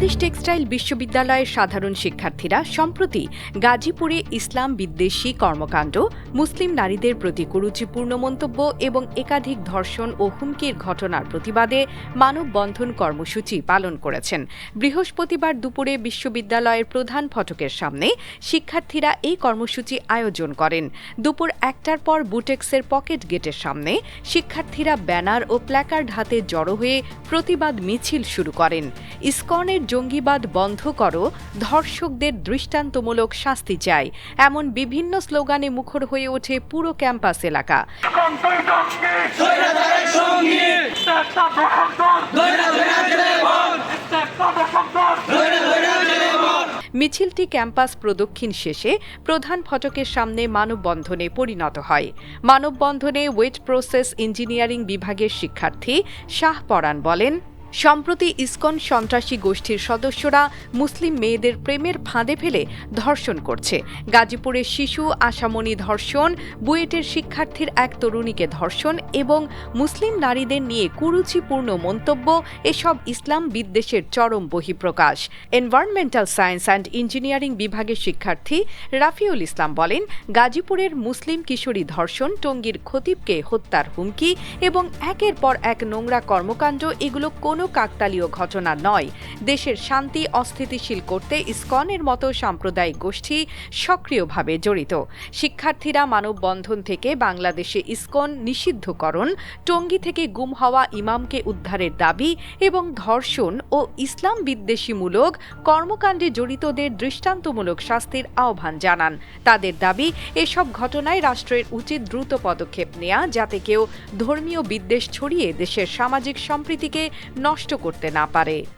Bangladesh textile বিশ্ববিদ্যালয়ের সাধারণ শিক্ষার্থীরা সম্প্রতি গাজীপুরে ইসলাম বিদ্বেষী কর্মকাণ্ড, মুসলিম নারীদের প্রতি কুরুচিপূর্ণ মন্তব্য এবং একাধিক ধর্ষণ ও হুমকির ঘটনার প্রতিবাদে মানববন্ধন কর্মসূচি পালন করেছেন। বৃহস্পতিবার দুপুরে বিশ্ববিদ্যালয়ের প্রধান ফটকের সামনে শিক্ষার্থীরা এই কর্মসূচি আয়োজন করেন। দুপুর একটার পর বুটেক্সের পকেট গেটের সামনে শিক্ষার্থীরা ব্যানার ও প্ল্যাকার্ড হাতে জড়ো হয়ে প্রতিবাদ মিছিল শুরু করেন। ইসকনের জঙ্গিবাদ বন্ধ করো, ধর্ষকদের দৃষ্টান্তমূলক শাস্তি চাই, এমন বিভিন্ন স্লোগানে মুখর হয়ে ওঠে পুরো ক্যাম্পাস এলাকা। মিছিলটি ক্যাম্পাস প্রদক্ষিণ শেষে প্রধান ফটকের সামনে মানববন্ধনে পরিণত হয়। মানববন্ধনে ওয়েট প্রসেস ইঞ্জিনিয়ারিং বিভাগের শিক্ষার্থী শাহ পরাণ বলেন সম্প্রতি ইসকন সন্ত্রাসী গোষ্ঠীর সদস্যরা মুসলিম মেয়েদের প্রেমের ফাঁদে ফেলে ধর্ষণ করছে। গাজীপুরের শিশু আশামণি ধর্ষণ, বুয়েটের শিক্ষার্থীর এক তরুণীকে ধর্ষণ এবং মুসলিম নারীদের নিয়ে কুরুচিপূর্ণ মন্তব্য, এসব ইসলাম বিদ্বেষের চরম বহিঃপ্রকাশ। এনভায়রনমেন্টাল সায়েন্স অ্যান্ড ইঞ্জিনিয়ারিং বিভাগের শিক্ষার্থী রাফিউল ইসলাম বলেন, গাজীপুরের মুসলিম কিশোরী ধর্ষণ টঙ্গীর খতিবকে হত্যার হুমকি এবং একের পর এক নোংরা কর্মকাণ্ড, এগুলো কোনো কাকতালীয় ঘটনা নয়। দেশের শান্তি, অস্থিতিশীল করতে ইসকনের মতো সাম্প্রদায়িক গোষ্ঠী সক্রিয়ভাবে জড়িত। শিক্ষার্থীরা মানববন্ধন থেকে বাংলাদেশে ইসকন নিষিদ্ধকরণ, টঙ্গী থেকে গুম হওয়া ইমামকে উদ্ধারের দাবি এবং ধর্ষণ ও ইসলাম বিদ্বেষীমূলক কর্মকাণ্ডে জড়িতদের দৃষ্টান্তমূলক শাস্তির আহ্বান জানান। তাদের দাবি, এসব ঘটনায় রাষ্ট্রের উচিত দ্রুত পদক্ষেপ নেয়া যাতে কেউ ধর্মীয় বিদ্বেষ ছড়িয়ে দেশের সামাজিক সম্প্রীতিকে নষ্ট করতে না পারে।